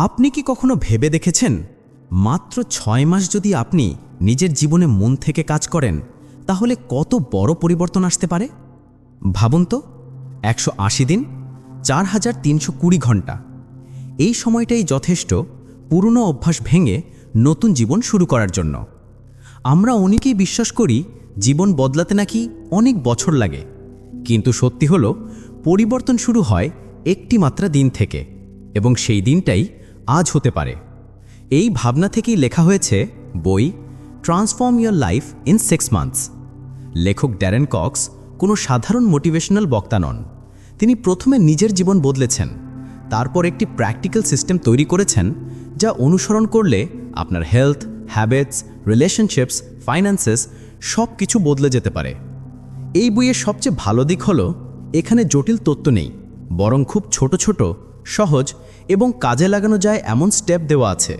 আপনি কি কখনো ভেবে দেখেছেন? মাত্র ছয় মাস যদি আপনি নিজের জীবনে মন থেকে কাজ করেন, তাহলে কত বড় পরিবর্তন আসতে পারে? ভাবুন তো, একশো আশি দিন, চার হাজার তিনশো কুড়ি ঘণ্টা। এই সময়টাই যথেষ্ট পুরনো অভ্যাস ভেঙে নতুন জীবন শুরু করার জন্য। আমরা অনেকেই বিশ্বাস করি জীবন বদলাতে নাকি অনেক বছর লাগে। কিন্তু সত্যি হলো, পরিবর্তন শুরু হয় একটি মাত্রা দিন থেকে এবং সেই দিনটাই আজ হতে পারে। এই ভাবনা থেকেই লেখা হয়েছে বই transform your life in six months লেখক ড্যারেন কক্স কোনো সাধারণ মোটিভেশনাল বক্তা নন। তিনি প্রথমে নিজের জীবন বদলেছেন। তারপর একটি প্র্যাকটিক্যাল সিস্টেম তৈরি করেছেন যা অনুসরণ করলে আপনার হেলথ, হ্যাবিটস, রিলেশনশিপস, ফাইন্যান্সেস সব কিছু বদলে যেতে পারে। এই বইয়ের সবচেয়ে ভালো দিক হলো, এখানে জটিল তত্ত্ব নেই, বরং খুব ছোট ছোট সহজ এবং কাজে লাগানো যায় এমন স্টেপ দেওয়া আছে।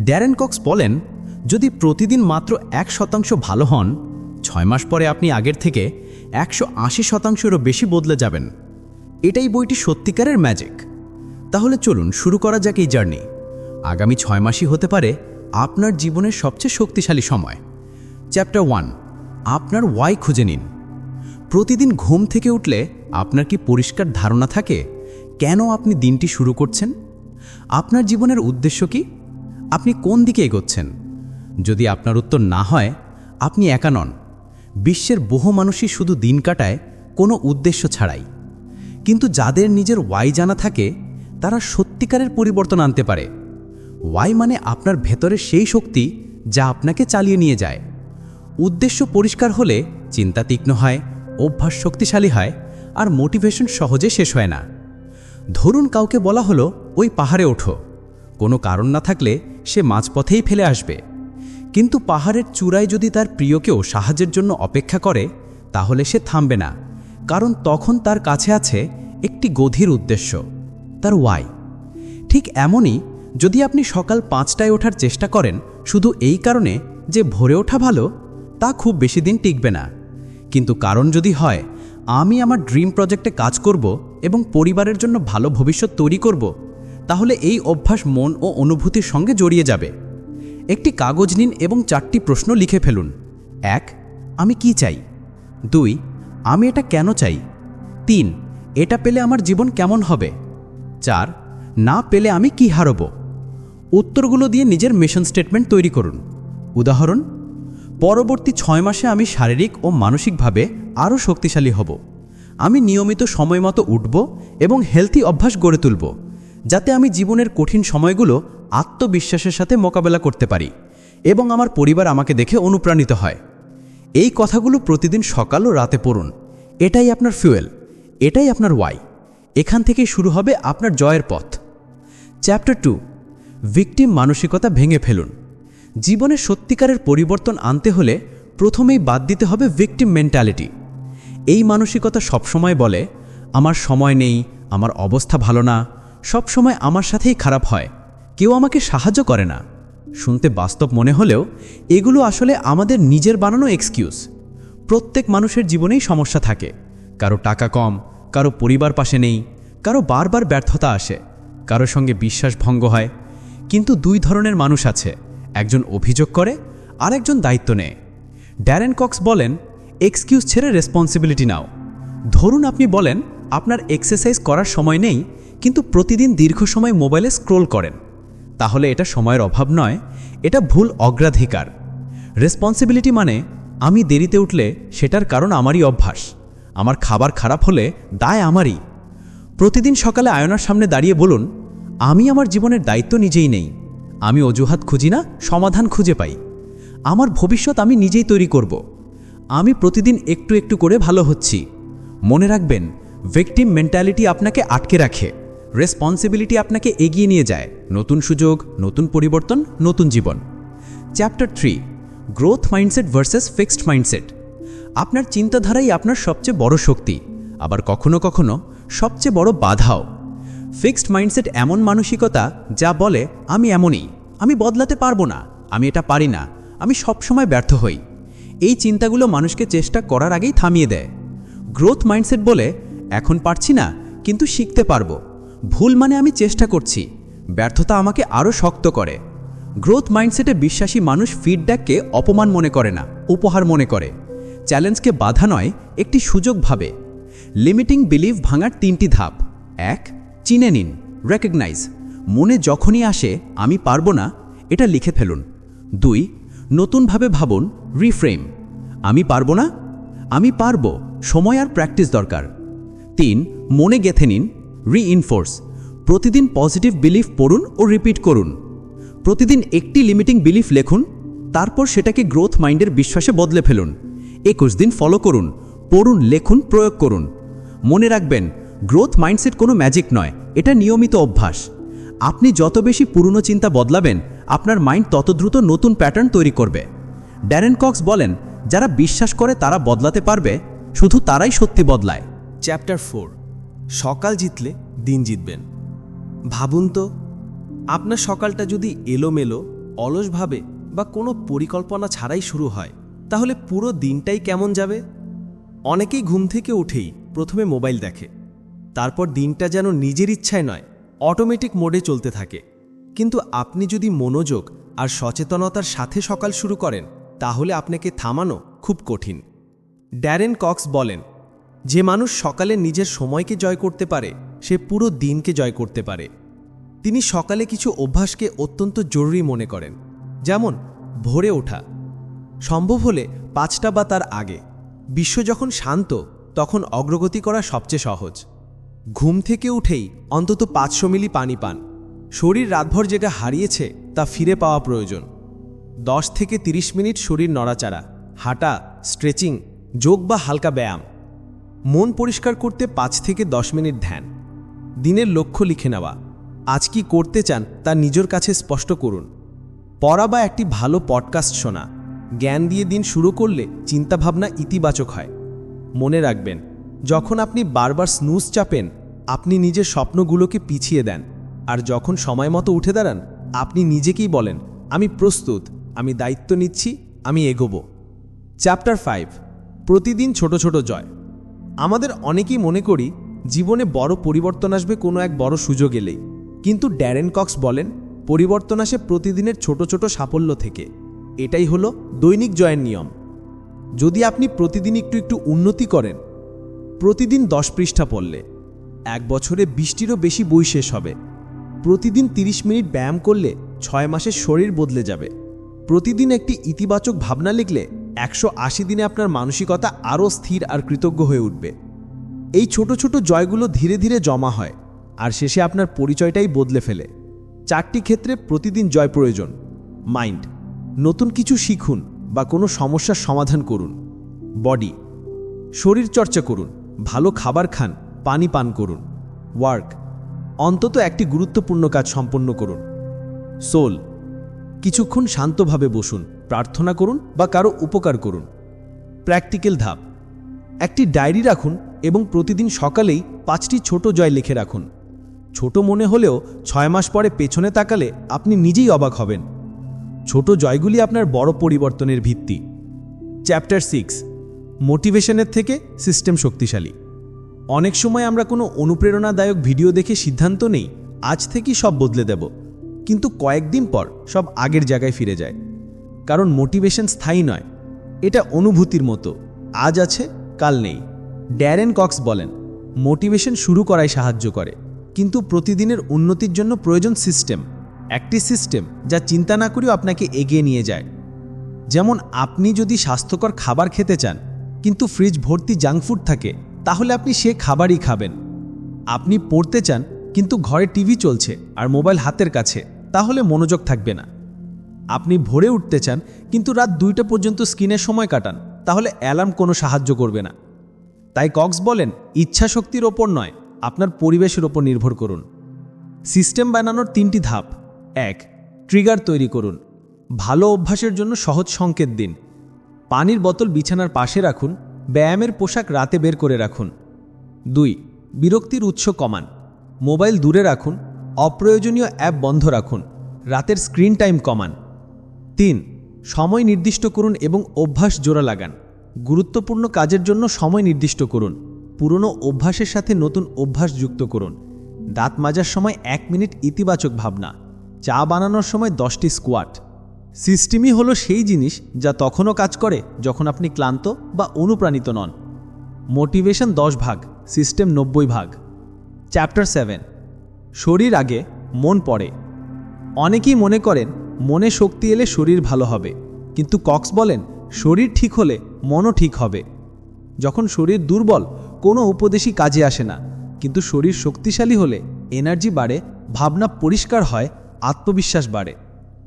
ড্যারেন কক্স বলেন, যদি প্রতিদিন মাত্র এক শতাংশ ভালো হন, ছয় মাস পরে আপনি আগের থেকে একশো আশি শতাংশেরও বেশি বদলে যাবেন। এটাই বইটি সত্যিকারের ম্যাজিক। তাহলে চলুন শুরু করা যাক এই জার্নি। আগামী ছয় মাসই হতে পারে আপনার জীবনের সবচেয়ে শক্তিশালী সময়। চ্যাপ্টার ওয়ান, আপনার ওয়াই খুঁজে নিন। প্রতিদিন ঘুম থেকে উঠলে আপনার কি পরিষ্কার ধারণা থাকে? কেন আপনি দিনটি শুরু করছেন? আপনার জীবনের উদ্দেশ্য কি? আপনি কোন দিকে এগোচ্ছেন? যদি আপনার উত্তর না হয়, আপনি একা নন। বিশ্বের বহু মানুষই শুধু দিন কাটায়, কোনো উদ্দেশ্য ছাড়াই। কিন্তু যাদের নিজের ওয়াই জানা থাকে, তারা সত্যিকারের পরিবর্তন আনতে পারে। ওয়াই মানে আপনার ভেতরে সেই শক্তি যা আপনাকে চালিয়ে নিয়ে যায়। উদ্দেশ্য পরিষ্কার হলে চিন্তা তীক্ষ্ণ হয়, অভ্যাস শক্তিশালী হয়, আর মোটিভেশন সহজে শেষ হয় না। ধরুন কাউকে বলা হলো, ওই পাহাড়ে ওঠো। কোনো কারণ না থাকলে সে মাঝপথেই ফেলে আসবে। কিন্তু পাহাড়ের চূড়ায় যদি তার প্রিয়কেও সাহায্যের জন্য অপেক্ষা করে, তাহলে সে থামবে না। কারণ তখন তার কাছে আছে একটি গধীর উদ্দেশ্য, তার ওয়াই ঠিক এমনই যদি আপনি সকাল পাঁচটায় ওঠার চেষ্টা করেন, শুধু এই কারণে যে ভোরে ওঠা ভালো, তা খুব বেশি দিন টিকবে না। কিন্তু কারণ যদি হয় আমি আমার ড্রিম প্রজেক্টে কাজ করব এবং পরিবারের জন্য ভালো ভবিষ্যৎ তৈরি করব, তাহলে এই অভ্যাস মন ও অনুভূতির সঙ্গে জড়িয়ে যাবে। একটি কাগজ নিন এবং চারটি প্রশ্ন লিখে ফেলুন। এক, আমি কি চাই? দুই, আমি এটা কেন চাই? তিন, এটা পেলে আমার জীবন কেমন হবে? চার, না পেলে আমি কি হারব? উত্তরগুলো দিয়ে নিজের মিশন স্টেটমেন্ট তৈরি করুন। উদাহরণ, পরবর্তী ছয় মাসে আমি শারীরিক ও মানসিকভাবে আরও শক্তিশালী হব। আমি নিয়মিত সময় মতো উঠব এবং হেলথি অভ্যাস গড়ে তুলব, যাতে আমি জীবনের কঠিন সময়গুলো আত্মবিশ্বাসের সাথে মোকাবেলা করতে পারি এবং আমার পরিবার আমাকে দেখে অনুপ্রাণিত হয়। এই কথাগুলো প্রতিদিন সকাল ও রাতে পড়ুন। এটাই আপনার ফুয়েল এটাই আপনার ওয়াই এখান থেকেই শুরু হবে আপনার জয়ের পথ। চ্যাপ্টার টু ভিকটিম মানসিকতা ভেঙে ফেলুন। জীবনে সত্যিকারের পরিবর্তন আনতে হলে প্রথমেই বাদ দিতে হবে ভিকটিম মেন্টালিটি এই মানসিকতা সবসময় বলে, আমার সময় নেই, আমার অবস্থা ভালো না, সবসময় আমার সাথেই খারাপ হয়, কেউ আমাকে সাহায্য করে না। শুনতে বাস্তব মনে হলেও এগুলো আসলে আমাদের নিজের বানানো এক্সকিউজ প্রত্যেক মানুষের জীবনেই সমস্যা থাকে। কারও টাকা কম, কারও পরিবার পাশে নেই, কারও বারবার ব্যর্থতা আসে কারও সঙ্গে বিশ্বাস ভঙ্গ হয়। কিন্তু দুই ধরনের মানুষ আছে, একজন অভিযোগ করে আর একজন দায়িত্ব নেয়। ড্যারেন কক্স বলেন এক্সকিউজ ছেড়ে রেসপন্সিবিলিটি নাও। ধরুন আপনি বলেন, আপনার এক্সারসাইজ করার সময় নেই, কিন্তু প্রতিদিন দীর্ঘ সময় মোবাইলে স্ক্রোল করেন। তাহলে এটা সময়ের অভাব নয়, এটা ভুল অগ্রাধিকার। রেসপন্সিবিলিটি মানে আমি দেরিতে উঠলে সেটার কারণ আমারই অভ্যাস, আমার খাবার খারাপ হলে দায় আমারই। প্রতিদিন সকালে আয়নার সামনে দাঁড়িয়ে বলুন, আমি আমার জীবনের দায়িত্ব নিজেই নেই, আমি অজুহাত খুঁজি না, সমাধান খুঁজে পাই। আমার ভবিষ্যৎ আমি নিজেই তৈরি করব। আমি প্রতিদিন একটু একটু করে ভালো হচ্ছি। মনে রাখবেন ভিকটিম মেন্টালিটি আপনাকে আটকে রাখে। রেসপন্সিবিলিটি আপনাকে এগিয়ে নিয়ে যায়। নতুন সুযোগ, নতুন পরিবর্তন, নতুন জীবন। Chapter three growth mindset versus fixed mindset আপনার চিন্তাধারাই আপনার সবচেয়ে বড় শক্তি। আবার কখনো কখনো সবচেয়ে বড় বাধাও। ফিক্সড মাইন্ডসেট এমন মানসিকতা যা বলে, আমি এমনই, আমি বদলাতে পারব না, আমি এটা পারি না, আমি সবসময় ব্যর্থ হই। এই চিন্তাগুলো মানুষকে চেষ্টা করার আগেই থামিয়ে দেয়। গ্রোথ মাইন্ডসেট বলে, এখন পারছি না, কিন্তু শিখতে পারব। ভুল মানে আমি চেষ্টা করছি। ব্যর্থতা আমাকে আরও শক্ত করে গ্রোথ মাইন্ডসেটে বিশ্বাসী মানুষ ফিডব্যাককে অপমান মনে করে না, উপহার মনে করে। চ্যালেঞ্জকে বাধা নয়, একটি সুযোগ ভাবে। লিমিটিং বিলিভ ভাঙার তিনটি ধাপ। এক, চিনে নিন রেকগনাইজ মনে যখনই আসে, আমি পারব না, এটা লিখে ফেলুন। দুই নতুনভাবে ভাবুন রিফ্রেম আমি পারব না? আমি পারব। সময় আর প্র্যাকটিস দরকার। তিন, মনে গেথে নিন। রিইনফোর্স প্রতিদিন পজিটিভ বিলিফ পড়ুন ও রিপিট করুন। প্রতিদিন একটি লিমিটিং বিলিফ লেখুন, তারপর সেটাকে গ্রোথ মাইন্ডের বিশ্বাসে বদলে ফেলুন। একুশ দিন ফলো করুন, পড়ুন, লেখুন, প্রয়োগ করুন। মনে রাখবেন গ্রোথ মাইন্ডসেট কোনো ম্যাজিক নয়, এটা নিয়মিত অভ্যাস। আপনি যত বেশি পুরনো চিন্তা বদলাবেন, আপনার মাইন্ড তত দ্রুত নতুন প্যাটার্ন তৈরি করবে। ড্যারেন কক্স বলেন, যারা বিশ্বাস করে তারা বদলাতে পারবে, শুধু তারাই সত্যি বদলায়। চ্যাপ্টার ফোর সকাল জিতলে দিন জিতবেন। ভাবুন তো, আপনার সকালটা যদি এলোমেলো অলসভাবে বা কোনো পরিকল্পনা ছাড়াই শুরু হয়, তাহলে পুরো দিনটাই কেমন যাবে? অনেকেই ঘুম থেকে উঠেই প্রথমে মোবাইল দেখে। তারপর দিনটা যেন নিজের ইচ্ছায় নয় অটোমেটিক মোডে চলতে থাকে। কিন্তু আপনি যদি মনোযোগ আর সচেতনতার সাথে সকাল শুরু করেন, তাহলে আপনাকে থামানো খুব কঠিন। ড্যারেন কক্স বলেন, যে মানুষ সকালে নিজের সময়কে জয় করতে পারে, সে পুরো দিনকে জয় করতে পারে। তিনি সকালে কিছু অভ্যাসকে অত্যন্ত জরুরি মনে করেন, যেমন ভোরে ওঠা। সম্ভব হলে পাঁচটা বা তার আগে। বিশ্ব যখন শান্ত, তখন অগ্রগতি করা সবচেয়ে সহজ। ঘুম থেকে উঠেই অন্তত পাঁচশো মিলি পানি পান। শরীর রাতভর যেটা হারিয়েছে, তা ফিরে পাওয়া প্রয়োজন। দশ থেকে ৩০ মিনিট শরীর নড়াচাড়া, হাঁটা, স্ট্রেচিং, যোগ বা হালকা ব্যায়াম। মন পরিষ্কার করতে পাঁচ থেকে দশ মিনিট ধ্যান। দিনের লক্ষ্য লিখে নেওয়া। আজ কি করতে চান, তা নিজের কাছে স্পষ্ট করুন। পড়া বা একটি ভালো পডকাস্ট শোনা। জ্ঞান দিয়ে দিন শুরু করলে চিন্তাভাবনা ইতিবাচক হয়। মনে রাখবেন যখন আপনি বারবার স্নুজ চাপেন, আপনি নিজের স্বপ্নগুলোকে পিছিয়ে দেন। আর যখন সময় মতো উঠে দাঁড়ান, আপনি নিজেকেই বলেন, আমি প্রস্তুত, আমি দায়িত্ব নিচ্ছি, আমি এগোবো। চ্যাপ্টার ফাইভ প্রতিদিন ছোট ছোট জয়। আমাদের অনেকেই মনে করি, জীবনে বড় পরিবর্তন আসবে কোনো এক বড় সুযোগ এলেই। কিন্তু ড্যারেন কক্স বলেন, পরিবর্তন আসে প্রতিদিনের ছোট ছোট সাফল্য থেকে। এটাই হলো দৈনিক জয়ের নিয়ম। যদি আপনি প্রতিদিন একটু একটু উন্নতি করেন প্রতিদিন দশ পৃষ্ঠা পড়লে। এক বছরে বৃষ্টিরও বেশি বই শেষ হবে। প্রতিদিন ৩০ মিনিট ব্যায়াম করলে ছয় মাসের শরীর বদলে যাবে। প্রতিদিন একটি ইতিবাচক ভাবনা লিখলে একশো আশি দিনে আপনার মানসিকতা আরও স্থির আর কৃতজ্ঞ হয়ে উঠবে। এই ছোট ছোট জয়গুলো ধীরে ধীরে জমা হয় আর শেষে আপনার পরিচয়টাই বদলে ফেলে। চারটি ক্ষেত্রে প্রতিদিন জয় প্রয়োজন। মাইন্ড, নতুন কিছু শিখুন বা কোনো সমস্যার সমাধান করুন। বডি শরীর চর্চা করুন। ভালো খাবার খান, পানি পান করুন। ওয়ার্ক, অন্তত একটি গুরুত্বপূর্ণ কাজ সম্পন্ন করুন। সোল, কিছুক্ষণ শান্তভাবে বসুন, প্রার্থনা করুন বা কারও উপকার করুন। প্র্যাকটিক্যাল ধাপ, একটি ডায়েরি রাখুন এবং প্রতিদিন সকালেই পাঁচটি ছোট জয় লিখে রাখুন। ছোট মনে হলেও ছয় মাস পরে পেছনে তাকালে আপনি নিজেই অবাক হবেন। ছোট জয়গুলি আপনার বড় পরিবর্তনের ভিত্তি। চ্যাপ্টার সিক্স মোটিভেশনের থেকে সিস্টেম শক্তিশালী। অনেক সময় আমরা কোনো অনুপ্রেরণাদায়ক ভিডিও দেখে সিদ্ধান্ত নেই, আজ থেকেই সব বদলে দেব। কিন্তু কয়েকদিন পর সব আগের জায়গায় ফিরে যায়। কারণ মোটিভেশন স্থায়ী নয়, এটা অনুভূতির মতো, আজ আছে, কাল নেই। ড্যারেন কক্স বলেন, মোটিভেশন শুরু করাই সাহায্য করে, কিন্তু প্রতিদিনের উন্নতির জন্য প্রয়োজন সিস্টেম। একটি সিস্টেম যা চিন্তা না করেও আপনাকে এগিয়ে নিয়ে যায়। যেমন আপনি যদি স্বাস্থ্যকর খাবার খেতে চান কিন্তু ফ্রিজ ভর্তি জাঙ্ক ফুড থাকে, তাহলে আপনি সে খাবারই খাবেন। আপনি পড়তে চান, কিন্তু ঘরে টিভি চলছে আর মোবাইল হাতের কাছে, তাহলে মনোযোগ থাকবে না। আপনি ভোরে উঠতে চান, কিন্তু রাত দুইটা পর্যন্ত স্ক্রিনের সময় কাটান, তাহলে অ্যালার্ম কোনো সাহায্য করবে না। তাই কক্স বলেন ইচ্ছা শক্তির ওপর নয়, আপনার পরিবেশের ওপর নির্ভর করুন। সিস্টেম বানানোর তিনটি ধাপ। এক, ট্রিগার তৈরি করুন। ভালো অভ্যাসের জন্য সহজ সংকেত দিন। পানির বোতল বিছানার পাশে রাখুন, ব্যায়ামের পোশাক রাতে বের করে রাখুন। দুই, বিরক্তির উৎস কমান। মোবাইল দূরে রাখুন, অপ্রয়োজনীয় অ্যাপ বন্ধ রাখুন, রাতের স্ক্রিন টাইম কমান। তিন, সময় নির্দিষ্ট করুন এবং অভ্যাস জোড়া লাগান। গুরুত্বপূর্ণ কাজের জন্য সময় নির্দিষ্ট করুন, পুরনো অভ্যাসের সাথে নতুন অভ্যাস যুক্ত করুন। দাঁত মাজার সময় এক মিনিট ইতিবাচক ভাবনা। চা বানানোর সময় দশটি স্কোয়াট। সিস্টেমই হলো সেই জিনিস যা তখনও কাজ করে যখন আপনি ক্লান্ত বা অনুপ্রাণিত নন। মোটিভেশন দশ ভাগ, সিস্টেম নব্বই ভাগ। Chapter seven. শরীর আগে, মন পড়ে অনেকেই মনে করেন, মনে শক্তি এলে শরীর ভালো হবে। কিন্তু কক্স বলেন, শরীর ঠিক হলে মনও ঠিক হবে। যখন শরীর দুর্বল, কোনো উপদেশই কাজে আসে না। কিন্তু শরীর শক্তিশালী হলে এনার্জি বাড়ে, ভাবনা পরিষ্কার হয়, আত্মবিশ্বাস বাড়ে।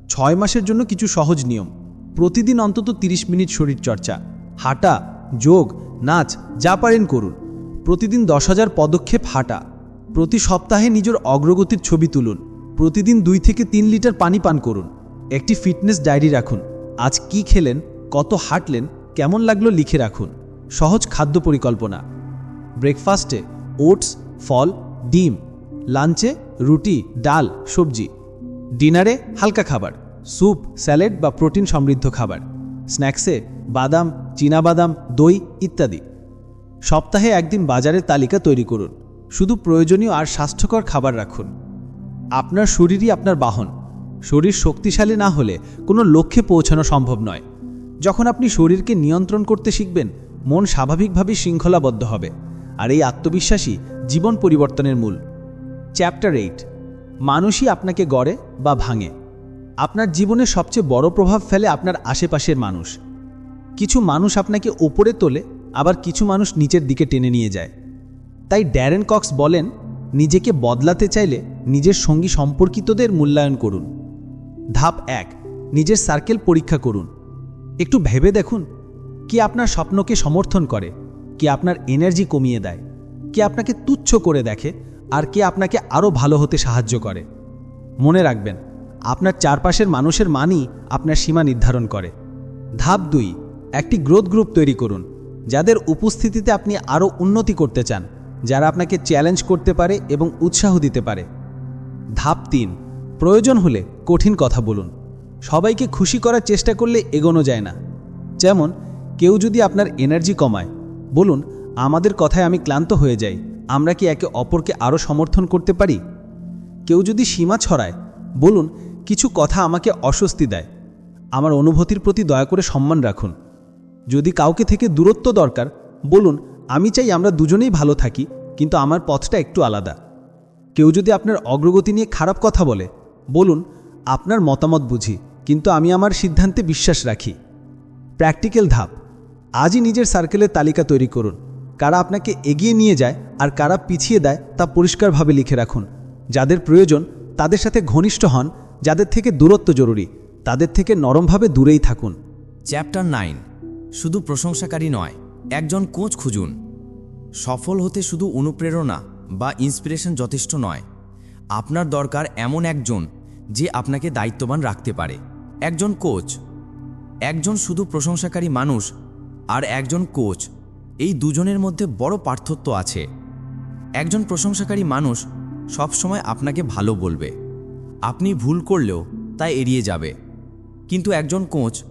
ছয় মাসের জন্য কিছু সহজ নিয়ম। প্রতিদিন অন্তত ৩০ মিনিট শরীর চর্চা হাঁটা, যোগ, নাচ, যা পারেন করুন। প্রতিদিন দশ হাজার পদক্ষেপ হাঁটা। প্রতি সপ্তাহে নিজের অগ্রগতির ছবি তুলুন। প্রতিদিন দুই থেকে তিন লিটার পানি পান করুন। একটি ফিটনেস ডায়েরি রাখুন। আজ কি খেলেন, কত হাঁটলেন, কেমন লাগল লিখে রাখুন। সহজ খাদ্য পরিকল্পনা। ব্রেকফাস্টে, ওটস, ফল, ডিম, লাঞ্চে, রুটি, ডাল, সবজি। ডিনারে হালকা খাবার, স্যুপ, স্যালাড বা প্রোটিন সমৃদ্ধ খাবার, স্ন্যাক্সে বাদাম বাদাম দই ইত্যাদি। সপ্তাহে একদিন বাজারের তালিকা তৈরি করুন। শুধু প্রয়োজনীয় আর স্বাস্থ্যকর খাবার রাখুন। আপনার শরীরই আপনার বাহন। শরীর শক্তিশালী না হলে কোনো লক্ষ্যে পৌঁছানো সম্ভব নয়। যখন আপনি শরীরকে নিয়ন্ত্রণ করতে শিখবেন, মন স্বাভাবিকভাবেই শৃঙ্খলাবদ্ধ হবে। আর এই আত্মবিশ্বাসী জীবন পরিবর্তনের মূল। চ্যাপ্টার এইট মানুষই আপনাকে গড়ে বা ভাঙে। আপনার জীবনে সবচেয়ে বড় প্রভাব ফেলে আপনার আশেপাশের মানুষ। কিছু মানুষ আপনাকে ওপরে তোলে, আবার কিছু মানুষ নিচের দিকে টেনে নিয়ে যায়। তাই ড্যারেন কক্স বলেন, নিজেকে বদলাতে চাইলে নিজের সঙ্গী সম্পর্কিতদের মূল্যায়ন করুন। ধাপ এক, নিজের সার্কেল পরীক্ষা করুন। একটু ভেবে দেখুন, কি আপনার স্বপ্নকে সমর্থন করে, কে আপনার এনার্জি কমিয়ে দেয়, কে আপনাকে তুচ্ছ করে দেখে আর কে আপনাকে আরও ভালো হতে সাহায্য করে। মনে রাখবেন, আপনার চারপাশের মানুষের মানই আপনার সীমা নির্ধারণ করে। ধাপ দুই, একটি গ্রোথ গ্রুপ তৈরি করুন, যাদের উপস্থিতিতে আপনি আরও উন্নতি করতে চান, যারা আপনাকে চ্যালেঞ্জ করতে পারে এবং উৎসাহ দিতে পারে। ধাপ তিন, প্রয়োজন হলে কঠিন কথা বলুন। সবাইকে খুশি করার চেষ্টা করলে এগোনো যায় না। যেমন, কেউ যদি আপনার এনার্জি কমায়, বলুন, আমাদের কথায় আমি ক্লান্ত হয়ে যাই। আমরা কি একে অপরকে আরও সমর্থন করতে পারি? কেউ যদি সীমা ছড়ায়, বলুন, কিছু কথা আমাকে অস্বস্তি দেয়। আমার অনুভূতির প্রতি দয়া করে সম্মান রাখুন। যদি কাউকে থেকে দূরত্ব দরকার, বলুন, আমি চাই আমরা দুজনেই ভালো থাকি, কিন্তু আমার পথটা একটু আলাদা। কেউ যদি আপনার অগ্রগতি নিয়ে খারাপ কথা বলে, বলুন, আপনার মতামত বুঝি, কিন্তু আমি আমার সিদ্ধান্তে বিশ্বাস রাখি। প্র্যাকটিক্যাল ধাপ, আজই নিজের সার্কেলের তালিকা তৈরি করুন। কারা আপনাকে এগিয়ে নিয়ে যায় আর কারা পিছিয়ে দেয় তা পরিষ্কারভাবে লিখে রাখুন। যাদের প্রয়োজন, তাদের সাথে ঘনিষ্ঠ হন, যাদের থেকে দূরত্ব জরুরি, তাদের থেকে নরমভাবে দূরেই থাকুন। চ্যাপ্টার নাইন শুধু প্রশংসাকারী নয়, একজন কোচ খুঁজুন। সফল হতে শুধু অনুপ্রেরণা বা ইন্সপিরেশন যথেষ্ট নয়। আপনার দরকার এমন একজন যে আপনাকে দায়িত্ববান রাখতে পারে। একজন কোচ। একজন শুধু প্রশংসাকারী মানুষ আর একজন কোচ। এই দুজনের মধ্যে বড় পার্থক্য আছে। একজন প্রশংসাকারী মানুষ সবসময় আপনাকে ভালো বলবে। আপনি ভুল করলেও তা এড়িয়ে যাবে। কিন্তু একজন কোচ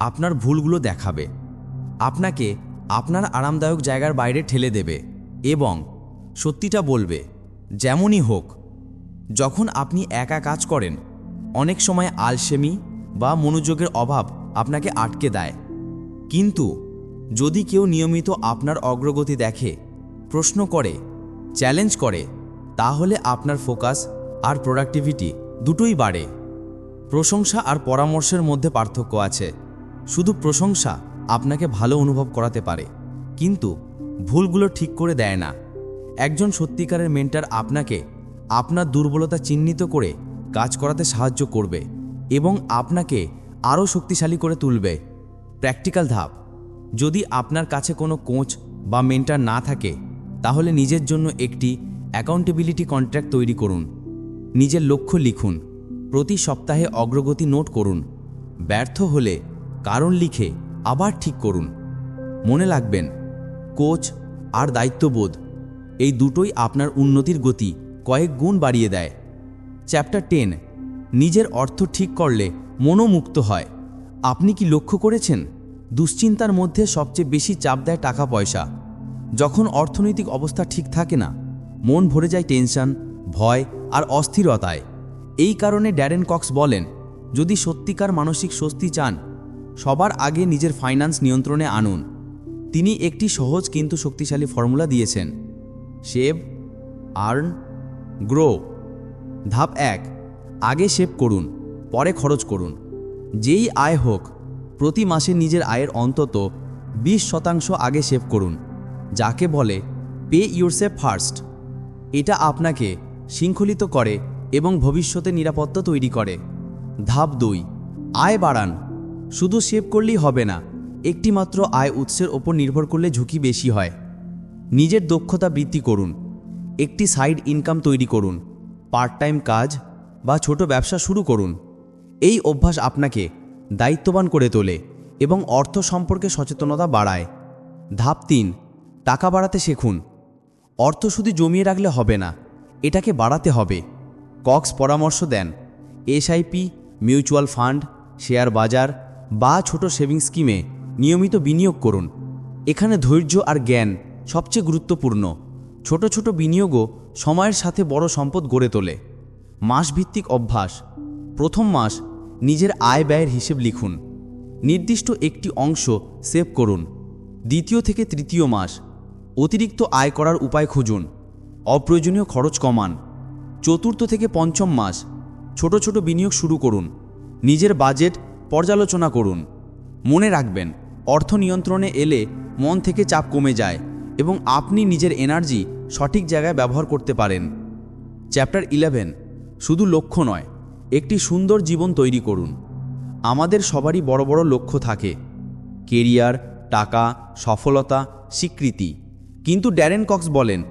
আপনার ভুলগুলো দেখাবে। আপনাকে আপনার আরামদায়ক জায়গার বাইরে ঠেলে দেবে এবং সত্যিটা বলবে, যেমনই হোক, যখন আপনি একা কাজ করেন, অনেক সময় আলসেমি বা মনোযোগের অভাব আপনাকে আটকে দেয়। কিন্তু যদি কেউ নিয়মিত আপনার অগ্রগতি দেখে, প্রশ্ন করে চ্যালেঞ্জ করে, তাহলে আপনার ফোকাস আর প্রোডাক্টিভিটি দুটোই বাড়ে। প্রশংসা আর পরামর্শের মধ্যে পার্থক্য আছে। শুধু প্রশংসা আপনাকে ভালো অনুভব করাতে পারে। কিন্তু ভুলগুলো ঠিক করে দেয় না। একজন সত্যিকারের মেন্টার আপনাকে আপনার দুর্বলতা চিহ্নিত করে কাজ করাতে সাহায্য করবে এবং আপনাকে আরও শক্তিশালী করে তুলবে। প্র্যাকটিক্যাল ধাপ। যদি আপনার কাছে কোনো কোচ বা মেন্টার না থাকে, তাহলে নিজের জন্য একটি অ্যাকাউন্টেবিলিটি কন্ট্রাক্ট তৈরি করুন। নিজের লক্ষ্য লিখুন। প্রতি সপ্তাহে অগ্রগতি নোট করুন। ব্যর্থ হলে কারণ লিখে আবার ঠিক করুন। মনে রাখবেন, কোচ আর দায়িত্ববোধ, এই দুটোই আপনার উন্নতির গতি কয়েক গুণ বাড়িয়ে দেয়। চ্যাপ্টার টেন, নিজের অর্থ ঠিক করলে মনও মুক্ত হয়। আপনি কি লক্ষ্য করেছেন? দুশ্চিন্তার মধ্যে সবচেয়ে বেশি চাপ দেয় টাকা পয়সা যখন অর্থনৈতিক অবস্থা ঠিক থাকে না, মন ভরে যায় টেনশন, ভয় আর অস্থিরতায়। এই কারণে ড্যারেন কক্স বলেন, যদি সত্যিকার মানসিক স্বস্তি চান, সবার আগে নিজের ফাইন্যান্স নিয়ন্ত্রণে আনুন। তিনি একটি সহজ কিন্তু শক্তিশালী ফর্মুলা দিয়েছেন, সেভ, আর্ন, গ্রো। ধাপ এক, আগে সেভ করুন, পরে খরচ করুন। যেই আয় হোক প্রতি মাসে নিজের আয়ের অন্তত বিশ শতাংশ আগে সেভ করুন, যাকে বলে পে ইউরসেফ ফার্স্ট। এটা আপনাকে শৃঙ্খলিত করে এবং ভবিষ্যতে নিরাপত্তা তৈরি করে। ধাপ দুই, আয় বাড়ান। শুধু সেভ করলেই হবে না, একটিমাত্র আয় উৎসের ওপর নির্ভর করলে ঝুঁকি বেশি হয়। নিজের দক্ষতা বৃদ্ধি করুন, একটি সাইড ইনকাম তৈরি করুন, পার্ট টাইম কাজ বা ছোট ব্যবসা শুরু করুন। এই অভ্যাস আপনাকে দায়িত্ববান করে তোলে এবং অর্থ সম্পর্কে সচেতনতা বাড়ায়। ধাপ তিন, টাকা বাড়াতে শিখুন। অর্থ শুধু জমিয়ে রাখলে হবে না, এটাকে বাড়াতে হবে। কক্স পরামর্শ দেন, এসআইপি, মিউচুয়াল ফান্ড, শেয়ার বাজার বা ছোট সেভিং স্কিমে নিয়মিত বিনিয়োগ করুন। এখানে ধৈর্য আর জ্ঞান সবচেয়ে গুরুত্বপূর্ণ। ছোট ছোট বিনিয়োগও সময়ের সাথে বড় সম্পদ গড়ে তোলে। মাসভিত্তিক অভ্যাস, প্রথম মাস নিজের আয় ব্যয়ের হিসেব লিখুন। নির্দিষ্ট একটি অংশ সেভ করুন। দ্বিতীয় থেকে তৃতীয় মাস। অতিরিক্ত আয় করার উপায় খুঁজুন। অপ্রয়োজনীয় খরচ কমান। চতুর্থ থেকে পঞ্চম মাস। ছোট ছোট বিনিয়োগ শুরু করুন। নিজের বাজেট পর্যালোচনা করুন। মনে রাখবেন, অর্থ নিয়ন্ত্রণে এলে মন থেকে চাপ কমে যায় এবং আপনি নিজের এনার্জি সঠিক জায়গায় ব্যবহার করতে পারেন। Chapter eleven. শুধু লক্ষ্য নয় একটি সুন্দর জীবন তৈরি করুন। আমাদের সবারই বড় বড় লক্ষ্য থাকে। কেরিয়ার, টাকা, সফলতা, স্বীকৃতি। কিন্তু ড্যারেন কক্স বলেন,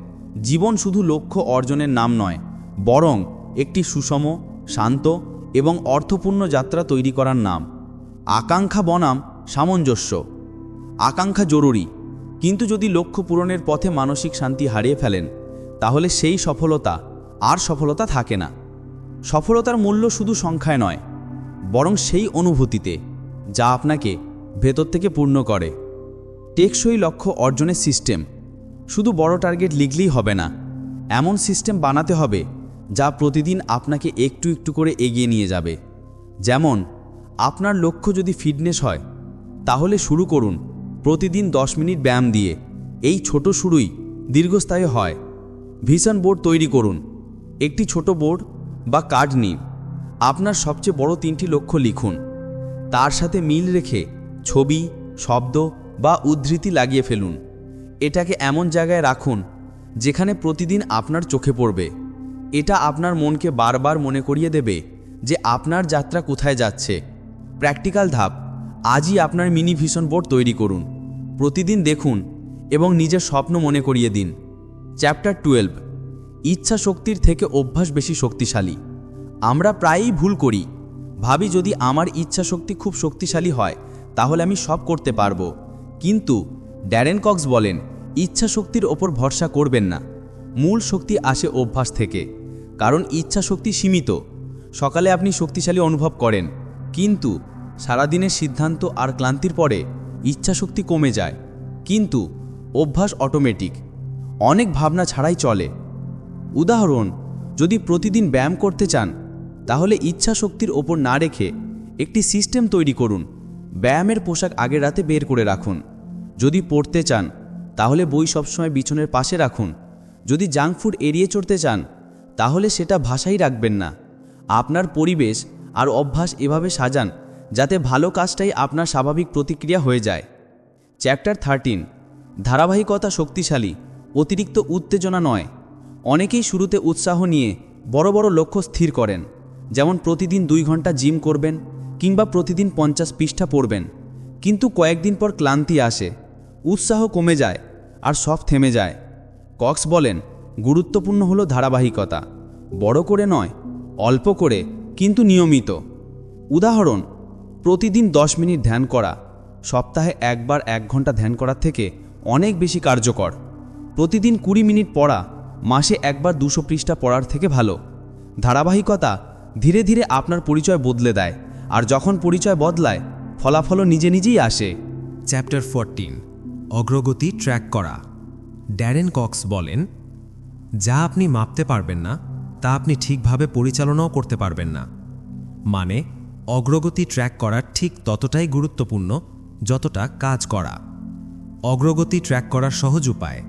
জীবন শুধু লক্ষ্য অর্জনের নাম নয়, বরং একটি সুষম, শান্ত এবং অর্থপূর্ণ যাত্রা তৈরি করার নাম। আকাঙ্ক্ষা বনাম সামঞ্জস্য। আকাঙ্ক্ষা জরুরি, কিন্তু যদি লক্ষ্য পূরণের পথে মানসিক শান্তি হারিয়ে ফেলেন, তাহলে সেই সফলতা আর সফলতা থাকে না। সফলতার মূল্য শুধু সংখ্যায় নয়, বরং সেই অনুভূতিতে, যা আপনাকে ভেতর থেকে পূর্ণ করে। টেকসই লক্ষ্য অর্জনের সিস্টেম, শুধু বড় টার্গেট লিখলেই হবে না, এমন সিস্টেম বানাতে হবে, যা প্রতিদিন আপনাকে একটু একটু করে এগিয়ে নিয়ে যাবে। যেমন, আপনার লক্ষ্য যদি ফিটনেস হয়, তাহলে শুরু করুন, প্রতিদিন দশ মিনিট ব্যায়াম দিয়ে। এই ছোট শুরুই দীর্ঘস্থায়ী হয়। ভিশন বোর্ড তৈরি করুন। একটি ছোট বোর্ড বা কার্ড নিন। আপনার সবচেয়ে বড় তিনটি লক্ষ্য লিখুন। তার সাথে মিল রেখে ছবি, শব্দ বা উদ্ধৃতি লাগিয়ে ফেলুন। এটাকে এমন জায়গায় রাখুন যেখানে প্রতিদিন আপনার চোখে পড়বে। এটা আপনার মনকে বারবার মনে করিয়ে দেবে যে আপনার যাত্রা কোথায় যাচ্ছে। প্র্যাকটিক্যাল ধাপ, আজই আপনার মিনি ভিশন বোর্ড তৈরি করুন। প্রতিদিন দেখুন এবং নিজের স্বপ্ন মনে করিয়ে দিন। চ্যাপ্টার টুয়েলভ ইচ্ছা শক্তির থেকে অভ্যাস বেশি শক্তিশালী। আমরা প্রায়ই ভুল করি। ভাবি যদি আমার ইচ্ছা শক্তি খুব শক্তিশালী হয়, তাহলে আমি সব করতে পারব। কিন্তু ড্যারেন কক্স বলেন ইচ্ছা শক্তির ওপর ভরসা করবেন না। মূল শক্তি আসে অভ্যাস থেকে, কারণ ইচ্ছা শক্তি সীমিত। সকালে আপনি শক্তিশালী অনুভব করেন, কিন্তু সারাদিনের সিদ্ধান্ত আর ক্লান্তির পরে ইচ্ছা শক্তি কমে যায়। কিন্তু অভ্যাস অটোমেটিক, অনেক ভাবনা ছাড়াই চলে। উদাহরণ, যদি প্রতিদিন ব্যায়াম করতে চান, তাহলে ইচ্ছা শক্তির ওপর না রেখে একটি সিস্টেম তৈরি করুন। ব্যায়ামের পোশাক আগের রাতে বের করে রাখুন। যদি পড়তে চান, তাহলে বই সবসময় বিছনের পাশে রাখুন। যদি জাঙ্ক ফুড এড়িয়ে চড়তে চান, তাহলে সেটা ভাষাই রাখবেন না। আপনার পরিবেশ আর অভ্যাস এভাবে সাজান, যাতে ভালো কাজটাই আপনার স্বাভাবিক প্রতিক্রিয়া হয়ে যায়। চ্যাপ্টার থার্টিন, ধারাবাহিকতা শক্তিশালী, অতিরিক্ত উত্তেজনা নয়। অনেকেই শুরুতে উৎসাহ নিয়ে বড় বড় লক্ষ্য স্থির করেন, যেমন প্রতিদিন দুই ঘণ্টা জিম করবেন কিংবা প্রতিদিন পঞ্চাশ পৃষ্ঠা পড়বেন। কিন্তু কয়েকদিন পর ক্লান্তি আসে, উৎসাহ কমে যায় আর সব থেমে যায়। কক্স বলেন, গুরুত্বপূর্ণ হলো ধারাবাহিকতা। বড় করে নয়, অল্প করে, কিন্তু নিয়মিত। উদাহরণ, প্রতিদিন দশ মিনিট ধ্যান করা, সপ্তাহে একবার এক ঘণ্টা ধ্যান করার থেকে অনেক বেশি কার্যকর। প্রতিদিন কুড়ি মিনিট পড়া মাসে একবার দুশো পৃষ্ঠা পড়ার থেকে ভালো। ধারাবাহিকতা ধীরে ধীরে আপনার পরিচয় বদলে দেয়, আর যখন পরিচয় বদলায়, ফলাফলও নিজে নিজেই আসে। চ্যাপ্টার ফোরটিন অগ্রগতি ট্র্যাক করা। ড্যারেন কক্স বলেন, যা আপনি মাপতে পারবেন না, তা আপনি ঠিকভাবে পরিচালনাও করতে পারবেন না। মানে অগ্রগতি ট্র্যাক করা ঠিক ততটাই গুরুত্বপূর্ণ, যতটা কাজ করা। অগ্রগতি ট্র্যাক করার সহজ উপায়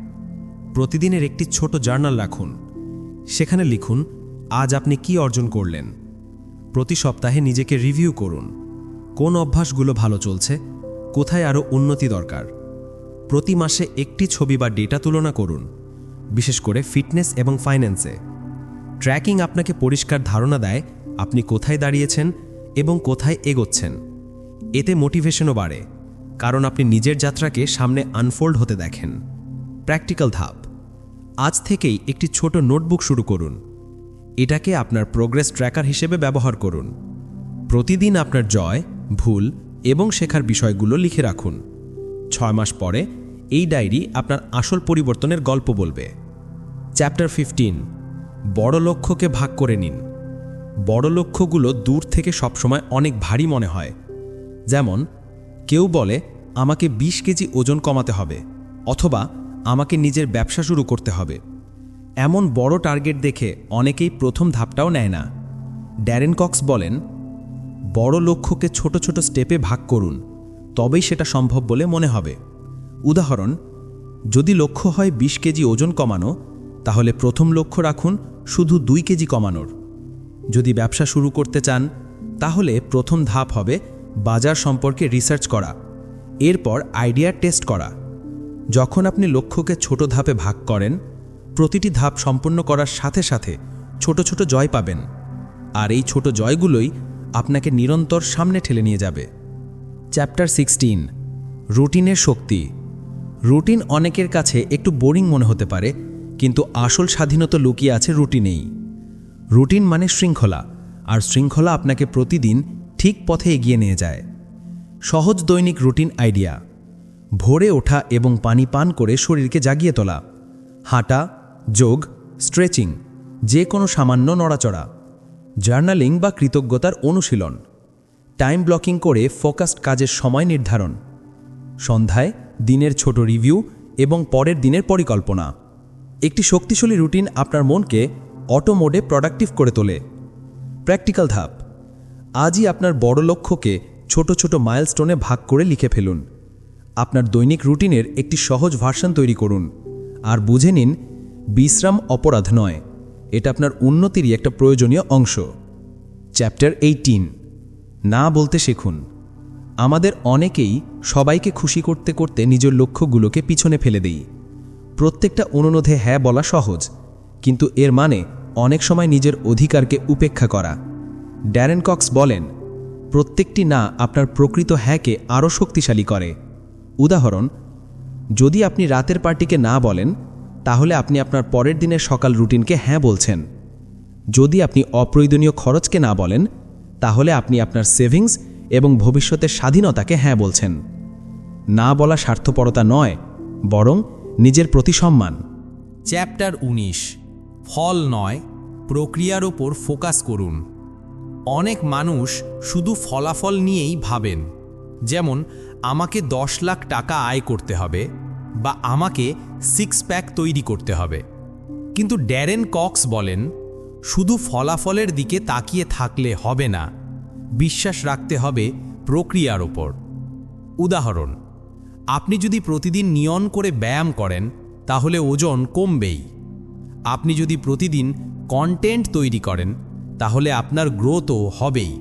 প্রতিদিনের একটি ছোট জার্নাল রাখুন। সেখানে লিখুন, আজ আপনি কি অর্জন করলেন? প্রতি সপ্তাহে নিজেকে রিভিউ করুন। কোন অভ্যাসগুলো ভালো চলছে? কোথায় আরও উন্নতি দরকার? প্রতি মাসে একটি ছবি বা ডেটা তুলনা করুন, বিশেষ করে ফিটনেস এবং ফাইন্যান্সে। ট্র্যাকিং আপনাকে পরিষ্কার ধারণা দেয়, আপনি কোথায় দাঁড়িয়েছেন এবং কোথায় এগোচ্ছেন। এতে মোটিভেশনও বাড়ে, কারণ আপনি নিজের যাত্রাকে সামনে আনফোল্ড হতে দেখেন। প্র্যাকটিক্যাল ধাপ। আজ থেকেই একটি ছোট নোটবুক শুরু করুন। এটাকে আপনার প্রোগ্রেস ট্র্যাকার হিসেবে ব্যবহার করুন। প্রতিদিন আপনার জয়, ভুল এবং শেখার বিষয়গুলো লিখে রাখুন। ছয় মাস পরে এই ডায়েরি আপনার আসল পরিবর্তনের গল্প বলবে। চ্যাপ্টার ফিফটিন বড় লক্ষ্যকে ভাগ করে নিন। বড় লক্ষ্যগুলো দূর থেকে সবসময় অনেক ভারী মনে হয়। যেমন, কেউ বলে, আমাকে ২০ কেজি ওজন কমাতে হবে অথবা আমাকে নিজের ব্যবসা শুরু করতে হবে। এমন বড় টার্গেট দেখে অনেকেই প্রথম ধাপটাও নেয় না। ড্যারেন কক্স বলেন, বড় লক্ষ্যকে ছোট ছোট স্টেপে ভাগ করুন, তবেই সেটা সম্ভব বলে মনে হবে। উদাহরণ, যদি লক্ষ্য হয় ২০ কেজি ওজন কমানো, তাহলে প্রথম লক্ষ্য রাখুন শুধু দুই কেজি কমানোর। যদি ব্যবসা শুরু করতে চান, তাহলে প্রথম ধাপ হবে বাজার সম্পর্কে রিসার্চ করা, এরপর আইডিয়া টেস্ট করা। যখন আপনি লক্ষ্যকে ছোট ধাপে ভাগ করেন, প্রতিটি ধাপ সম্পন্ন করার সাথে সাথে ছোট ছোট জয় পাবেন। আর এই ছোট জয়গুলোই আপনাকে নিরন্তর সামনে ঠেলে নিয়ে যাবে। চ্যাপ্টার সিক্সটিন রুটিনের শক্তি। রুটিন অনেকের কাছে একটু বোরিং মনে হতে পারে, কিন্তু আসল স্বাধীনতা লুকিয়ে আছে রুটিনেই রুটিন মানে শৃঙ্খলা, আর শৃঙ্খলা আপনাকে প্রতিদিন ঠিক পথে এগিয়ে নিয়ে যায়। সহজ দৈনিক রুটিন আইডিয়া ভোরে ওঠা এবং পানি পান করে শরীরকে জাগিয়ে তোলা। হাঁটা, যোগ, স্ট্রেচিং, যে কোনো সামান্য নড়াচড়া, জার্নালিং বা কৃতজ্ঞতার অনুশীলন, টাইম ব্লকিং করে ফোকাসড কাজের সময় নির্ধারণ, সন্ধ্যায় দিনের ছোট রিভিউ এবং পরের দিনের পরিকল্পনা। একটি শক্তিশালী রুটিন আপনার মনকে অটো মোডে প্রোডাক্টিভ করে তোলে। প্র্যাকটিক্যাল ধাপ, আজই আপনার বড় লক্ষ্যকে ছোট ছোট মাইলস্টোনে ভাগ করে লিখে ফেলুন। আপনার দৈনিক রুটিনের একটি সহজ ভার্সন তৈরি করুন। আর বুঝে নিন, বিশ্রাম অপরাধ নয়, এটা আপনার উন্নতিরই একটা প্রয়োজনীয় অংশ। চ্যাপ্টার এইটিন না বলতে শিখুন। আমাদের অনেকেই সবাইকে খুশি করতে করতে নিজের লক্ষ্যগুলোকে পিছনে ফেলে দেই। প্রত্যেকটা অনুরোধে হ্যাঁ বলা সহজ, কিন্তু এর মানে অনেক সময় নিজের অধিকারকে উপেক্ষা করা। ড্যারেন কক্স বলেন, প্রত্যেকটি না আপনার প্রকৃত হ্যাঁকে আরও শক্তিশালী করে। উদাহরণ, যদি আপনি রাতের পার্টিকে না বলেন, তাহলে আপনি আপনার পরের দিনের সকাল রুটিনকে হ্যাঁ বলছেন। যদি আপনি অপ্রয়োজনীয় খরচকে না বলেন, তাহলে আপনি আপনার সেভিংস এবং ভবিষ্যতের স্বাধীনতাকে হ্যাঁ বলছেন। না বলা স্বার্থপরতা নয়, বরং নিজের প্রতি সম্মান। চ্যাপ্টার উনিশ, ফল নয়, প্রক্রিয়ার ওপর ফোকাস করুন। অনেক মানুষ শুধু ফলাফল নিয়েই ভাবেন, যেমন আমাকে দশ লাখ টাকা আয় করতে হবে বা আমাকে সিক্স প্যাক তৈরি করতে হবে। কিন্তু ড্যারেন কক্স বলেন, শুধু ফলাফলের দিকে তাকিয়ে থাকলে হবে না, বিশ্বাস রাখতে হবে প্রক্রিয়ার ওপর। উদাহরণ, আপনি যদি প্রতিদিন নিয়ন করে ব্যায়াম করেন, তাহলে ওজন কমবেই। আপনি যদি প্রতিদিন কন্টেন্ট তৈরি করেন, তাহলে আপনার গ্রোথও হবেই।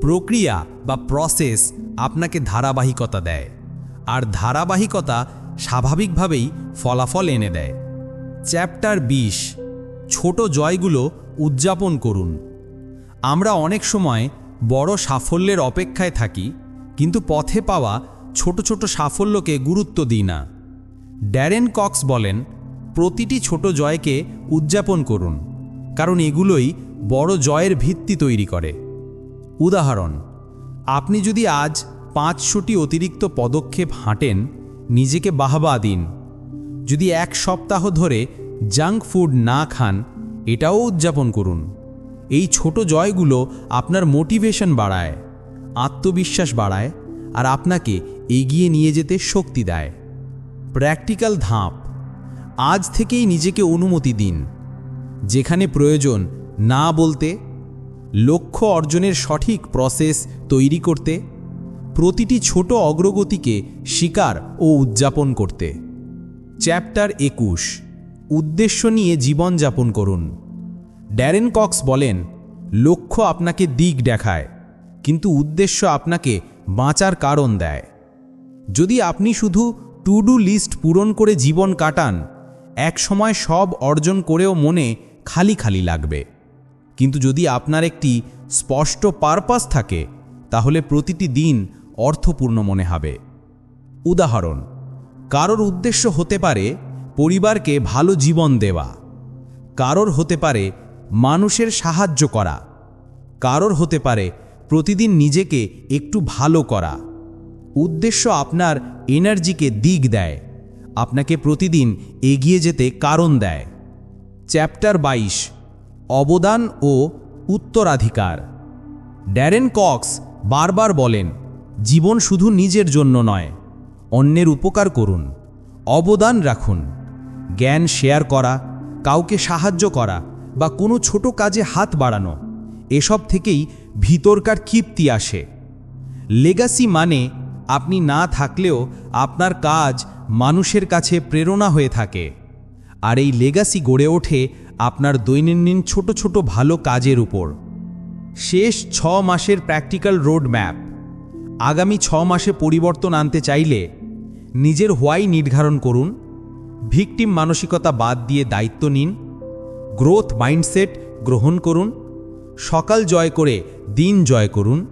প্রক্রিয়া বা প্রসেস আপনাকে ধারাবাহিকতা দেয়। আর ধারাবাহিকতা স্বাভাবিকভাবেই ফলাফল এনে দেয়। চ্যাপ্টার বিশ, ছোট জয়গুলো উদযাপন করুন। আমরা অনেক সময় বড় সাফল্যের অপেক্ষায় থাকি, কিন্তু পথে পাওয়া ছোট ছোট সাফল্যকে গুরুত্ব দিই না। ড্যারেন কক্স বলেন, প্রতিটি ছোট জয়কে উদযাপন করুন, কারণ এগুলোই বড় জয়ের ভিত্তি তৈরি করে। উদাহরণ আপনি যদি আজ পাঁচশোটি অতিরিক্ত পদক্ষেপ হাঁটেন, নিজেকে বাহবা দিন। যদি এক সপ্তাহ ধরে জাঙ্ক ফুড না খান, এটাও উদযাপন করুন। এই ছোট জয়গুলো আপনার মোটিভেশন বাড়ায়, আত্মবিশ্বাস বাড়ায়, আর আপনাকে এগিয়ে নিয়ে যেতে শক্তি দেয়। প্র্যাকটিক্যাল ধাপ। আজ থেকেই নিজেকে অনুমতি দিন। যেখানে প্রয়োজন না বলতে লক্ষ্য অর্জনের সঠিক প্রসেস তৈরি করতে, প্রতিটি ছোট অগ্রগতিকে স্বীকার ও উদযাপন করতে। চ্যাপ্টার একুশ। উদ্দেশ্য নিয়ে জীবনযাপন করুন। ড্যারেন কক্স বলেন, লক্ষ্য আপনাকে দিক দেখায়, কিন্তু উদ্দেশ্য আপনাকে বাঁচার কারণ দেয়। যদি আপনি শুধু টু ডু লিস্ট পূরণ করে জীবন কাটান, এক সময় সব অর্জন করেও মনে খালি খালি লাগবে। কিন্তু যদি আপনার একটি স্পষ্ট পারপাস থাকে, তাহলে প্রতিটি দিন অর্থপূর্ণ মনে হবে। উদাহরণ, কারোর উদ্দেশ্য হতে পারে পরিবারকে ভালো জীবন দেওয়া। কারোর হতে পারে মানুষের সাহায্য করা। কারোর হতে পারে প্রতিদিন নিজেকে একটু ভালো করা। উদ্দেশ্য আপনার এনার্জিকে দিক দেয়, আপনাকে প্রতিদিন এগিয়ে যেতে কারণ দেয়। চ্যাপ্টার বাইশ অবদান ও উত্তরাধিকার। ড্যারেন কক্স বারবার বলেন, জীবন শুধু নিজের জন্য নয়, অন্যের উপকার করুন। অবদান রাখুন। জ্ঞান শেয়ার করা, কাউকে সাহায্য করা বা কোনো ছোট কাজে হাত বাড়ানো, এসব থেকেই ভিতরকার ক্ষিপ্তি আসে। লেগাসি মানে আপনি না থাকলেও আপনার কাজ মানুষের কাছে প্রেরণা হয়ে থাকে। আর এই লেগাসি গড়ে ওঠে আপনার দৈনন্দিন ছোট ছোট ভালো কাজের উপর। শেষ ছ মাসের প্র্যাকটিক্যাল রোড ম্যাপ আগামী ছ মাসে পরিবর্তন আনতে চাইলে নিজের হোয়াই নির্ধারণ করুন, ভিকটিম মানসিকতা বাদ দিয়ে দায়িত্ব নিন, গ্রোথ মাইন্ডসেট গ্রহণ করুন, সকাল জয় করে দিন জয় করুন,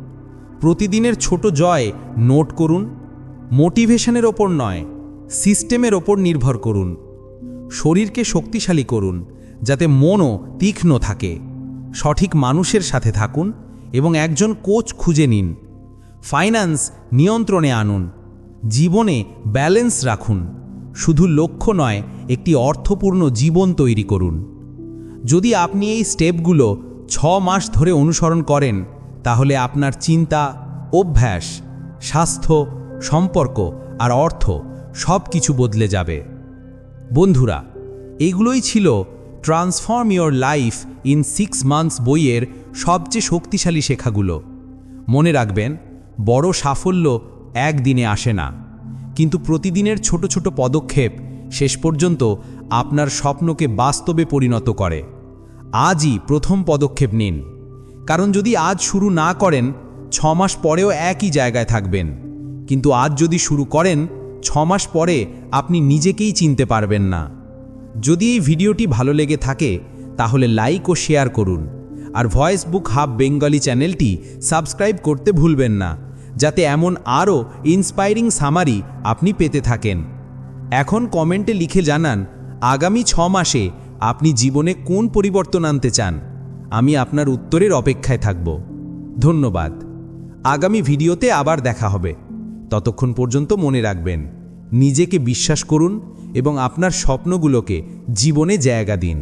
প্রতিদিনের ছোট জয় নোট করুন, মোটিভেশনের ওপর নয়, সিস্টেমের ওপর নির্ভর করুন, শরীরকে শক্তিশালী করুন যাতে মনও তীক্ষ্ণ থাকে। সঠিক মানুষের সাথে থাকুন এবং একজন কোচ খুঁজে নিন। ফাইন্যান্স নিয়ন্ত্রণে আনুন। জীবনে ব্যালেন্স রাখুন। শুধু লক্ষ্য নয়, একটি অর্থপূর্ণ জীবন তৈরি করুন। যদি আপনি এই স্টেপগুলো ছ মাস ধরে অনুসরণ করেন, তাহলে আপনার চিন্তা, অভ্যাস, স্বাস্থ্য, সম্পর্ক আর অর্থ সব কিছু বদলে যাবে। বন্ধুরা, এগুলোই ছিল transform your life in six months বইয়ের সবচেয়ে শক্তিশালী শেখাগুলো। মনে রাখবেন, বড় সাফল্য একদিনে আসে না। কিন্তু প্রতিদিনের ছোট ছোট পদক্ষেপ শেষ পর্যন্ত আপনার স্বপ্নকে বাস্তবে পরিণত করে। আজই প্রথম পদক্ষেপ নিন। কারণ যদি আজ শুরু না করেন, ছ মাস পরেও একই জায়গায় থাকবেন। কিন্তু আজ যদি শুরু করেন, ছ মাস পরে আপনি নিজেকেই চিনতে পারবেন না। যদি এই ভিডিওটি ভালো লেগে থাকে, তাহলে লাইক ও শেয়ার করুন। আর ভয়েস বুক হাব বেঙ্গলি চ্যানেলটি সাবস্ক্রাইব করতে ভুলবেন না, যাতে এমন আরও ইন্সপায়ারিং সামারি আপনি পেতে থাকেন। এখন কমেন্টে লিখে জানান, আগামী ছ মাসে আপনি জীবনে কোন পরিবর্তন আনতে চান? আমি আপনার উত্তরের অপেক্ষায় থাকব। ধন্যবাদ। আগামী ভিডিওতে আবার দেখা হবে। ততক্ষণ পর্যন্ত মনে রাখবেন। নিজেকে বিশ্বাস করুন এবং আপনার স্বপ্নগুলোকে জীবনে জায়গা দিন।